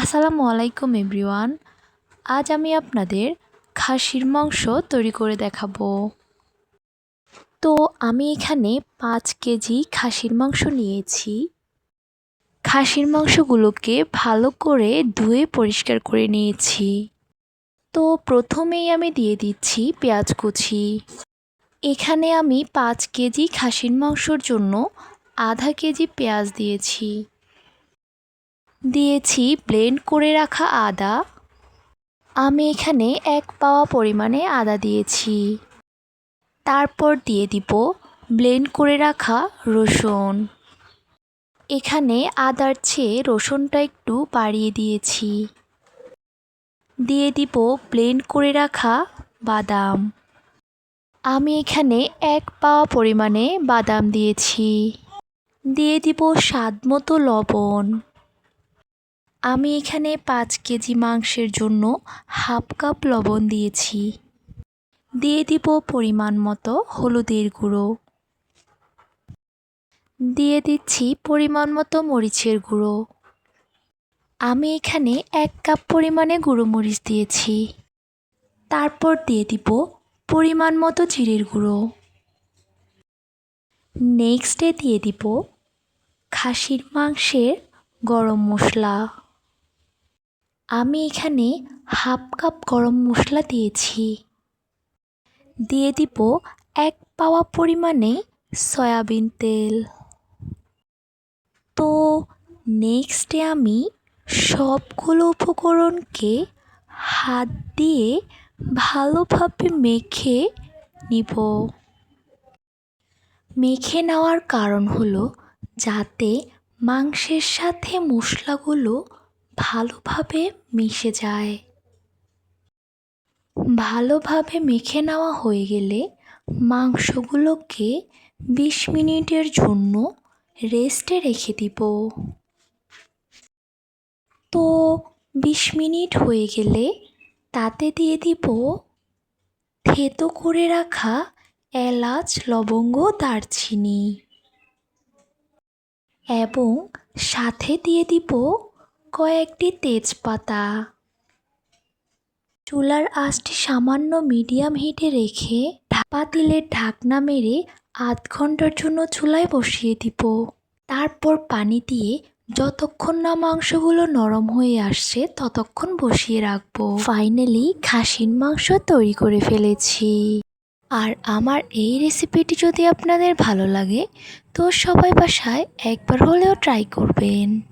আসসালামু আলাইকুম এভরিওয়ান। আজ আমি আপনাদের খাসির মাংস তৈরি করে দেখাবো। তো আমি এখানে পাঁচ কেজি খাসির মাংস নিয়েছি। খাসির মাংসগুলোকে ভালো করে ধুয়ে পরিষ্কার করে নিয়েছি। তো প্রথমেই আমি দিয়ে দিচ্ছি পেঁয়াজ কুচি। এখানে আমি পাঁচ কেজি খাসির মাংসর জন্য আধা কেজি পেঁয়াজ দিয়েছি। দিয়েছি ব্লেন্ড করে রাখা আদা। আমি এখানে এক পাওয়া পরিমাণে আদা দিয়েছি। তারপর দিয়ে দিব ব্লেন্ড করে রাখা রসুন। এখানে আদার চেয়ে রসুনটা একটু বাড়িয়ে দিয়েছি। দিয়ে দিব ব্লেন্ড করে রাখা বাদাম। আমি এখানে এক পাওয়া পরিমাণে বাদাম দিয়েছি। দিয়ে দিব স্বাদ মতো লবণ। আমি এখানে পাঁচ কেজি মাংসের জন্য হাফ কাপ লবণ দিয়েছি। দিয়ে দিব পরিমাণ মতো হলুদের গুঁড়ো। দিয়ে দিচ্ছি পরিমাণ মতো মরিচের গুঁড়ো। আমি এখানে এক কাপ পরিমাণে গুঁড়ো মরিচ দিয়েছি। তারপর দিয়ে দিব পরিমাণ মতো জিরের গুঁড়ো। নেক্সটে দিয়ে দিব খাসির মাংসের গরম মশলা। আমি এখানে হাফ কাপ গরম মশলা দিয়েছি। দিয়ে দিব এক পাওয়া পরিমাণে সয়াবিন তেল। তো নেক্সটে আমি সবগুলো উপকরণকে হাত দিয়ে ভালোভাবে মেখে নিব। মেখে নেওয়ার কারণ হলো যাতে মাংসের সাথে মশলাগুলো ভালোভাবে মিশে যায়। ভালোভাবে মেখে নেওয়া হয়ে গেলে মাংসগুলোকে বিশ মিনিটের জন্য রেস্টে রেখে দিব। তো বিশ মিনিট হয়ে গেলে তাতে দিয়ে দিব থেতো করে রাখা এলাচ, লবঙ্গ, দারচিনি। এবং সাথে দিয়ে দিব কয়েকটি তেজপাতা। চুলার আঁচটি সামান্য মিডিয়াম হিটে রেখে পাতিলের ঢাকনা মেরে আধ ঘণ্টার জন্য চুলায় বসিয়ে দিব। তারপর পানি দিয়ে যতক্ষণ না মাংসগুলো নরম হয়ে আসছে, ততক্ষণ বসিয়ে রাখব। ফাইনালি খাসির মাংস তৈরি করে ফেলেছি। আর আমার এই রেসিপিটি যদি আপনাদের ভালো লাগে, তো সবাই বাসায় একবার হলেও ট্রাই করবেন।